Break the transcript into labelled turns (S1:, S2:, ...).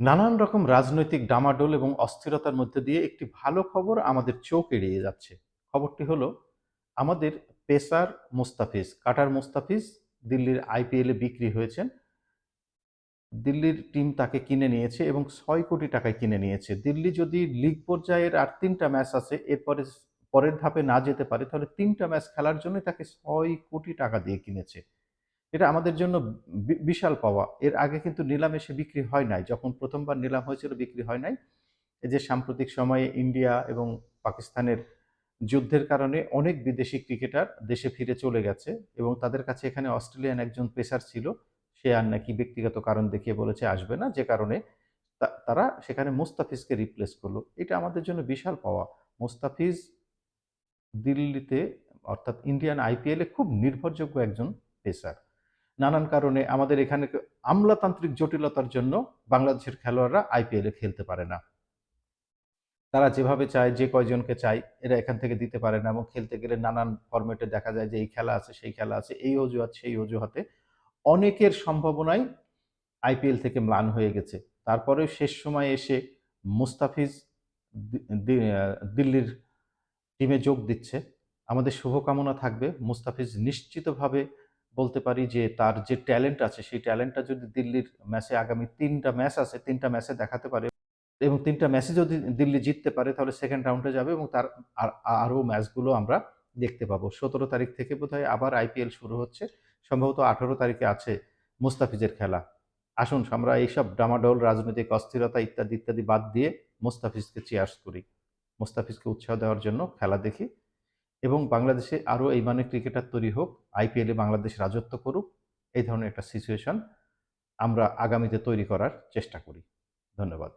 S1: নানান রকম রাজনৈতিক ডামাডোল এবং অস্থিরতার মধ্যে দিয়ে একটি ভালো খবর আমাদের চোখ এড়িয়ে যাচ্ছে। খবরটি হলো, আমাদের পেসার মুস্তাফিজ, কাটার মুস্তাফিজ দিল্লির আইপিএলে বিক্রি হয়েছেন। দিল্লির টিম তাকে কিনে নিয়েছে এবং ছয় কোটি টাকায় কিনে নিয়েছে। দিল্লি যদি লিগ পর্যায়ের আর তিনটা ম্যাচ আছে, এরপরে পরের ধাপে না যেতে পারে, তাহলে তিনটা ম্যাচ খেলার জন্য তাকে ছয় কোটি টাকা দিয়ে কিনেছে। এটা আমাদের জন্য বিশাল পাওয়া। এর আগে কিন্তু নিলামে সে বিক্রি হয় নাই। যখন প্রথমবার নিলাম হয়েছিল, বিক্রি হয় নাই। এই যে সাম্প্রতিক সময়ে ইন্ডিয়া এবং পাকিস্তানের যুদ্ধের কারণে অনেক বিদেশি ক্রিকেটার দেশে ফিরে চলে গেছে এবং তাদের কাছে এখানে অস্ট্রেলিয়ান একজন পেসার ছিল। সে আর নাকি ব্যক্তিগত কারণ দেখিয়ে বলেছে, আসবে না। যে কারণে তারা সেখানে মুস্তাফিজকে রিপ্লেস করল। এটা আমাদের জন্য বিশাল পাওয়া। মুস্তাফিজ দিল্লিতে, অর্থাৎ ইন্ডিয়ান আইপিএলে খুব নির্ভরযোগ্য একজন পেসার। নানান কারণে আমাদের এখানে আমলাতান্ত্রিক জটিলতার জন্য বাংলাদেশের খেলোয়াড়রা আইপিএলে খেলতে পারে না। তারা যেভাবে চায়, যে কয়জনকে চায়, এরা এখান থেকে দিতে পারে না এবং খেলতে গেলে নানান ফর্মেটে দেখা যায় যে এই খেলা আছে, সেই খেলা আছে, এই অজুহাত, সেই অজুহাতে অনেকের সম্ভাবনাই আইপিএল থেকে ম্লান হয়ে গেছে। তারপরে শেষ সময় এসে মুস্তাফিজ দিল্লির টিমে যোগ দিচ্ছে। আমাদের শুভকামনা থাকবে, মুস্তাফিজ নিশ্চিতভাবে বলতে পারি যে তার যে ট্যালেন্ট আছে, সেই ট্যালেন্টটা যদি দিল্লির ম্যাচে আগামী তিনটা ম্যাচ আছে, তিনটা ম্যাচে দেখাতে পারে এবং তিনটা ম্যাচে যদি দিল্লি জিততে পারে, তাহলে সেকেন্ড রাউন্ডে যাবে এবং তার আর, আরও ম্যাচগুলো আমরা দেখতে পাবো। সতেরো তারিখ থেকে বোধহয় আবার আইপিএল শুরু হচ্ছে। সম্ভবত আঠারো তারিখে আছে মুস্তাফিজের খেলা। আসুন আমরা এইসব ডামাডোল, রাজনৈতিক অস্থিরতা ইত্যাদি ইত্যাদি বাদ দিয়ে মুস্তাফিজকে চেয়ার্স করি। মুস্তাফিজকে উৎসাহ দেওয়ার জন্য খেলা দেখি। এবং বাংলাদেশে আরও এই মানে ক্রিকেটার তৈরি হোক, আইপিএলে বাংলাদেশ রাজত্ব করুক, এই ধরনের একটা সিচুয়েশন আমরা আগামীতে তৈরি করার চেষ্টা করি। ধন্যবাদ।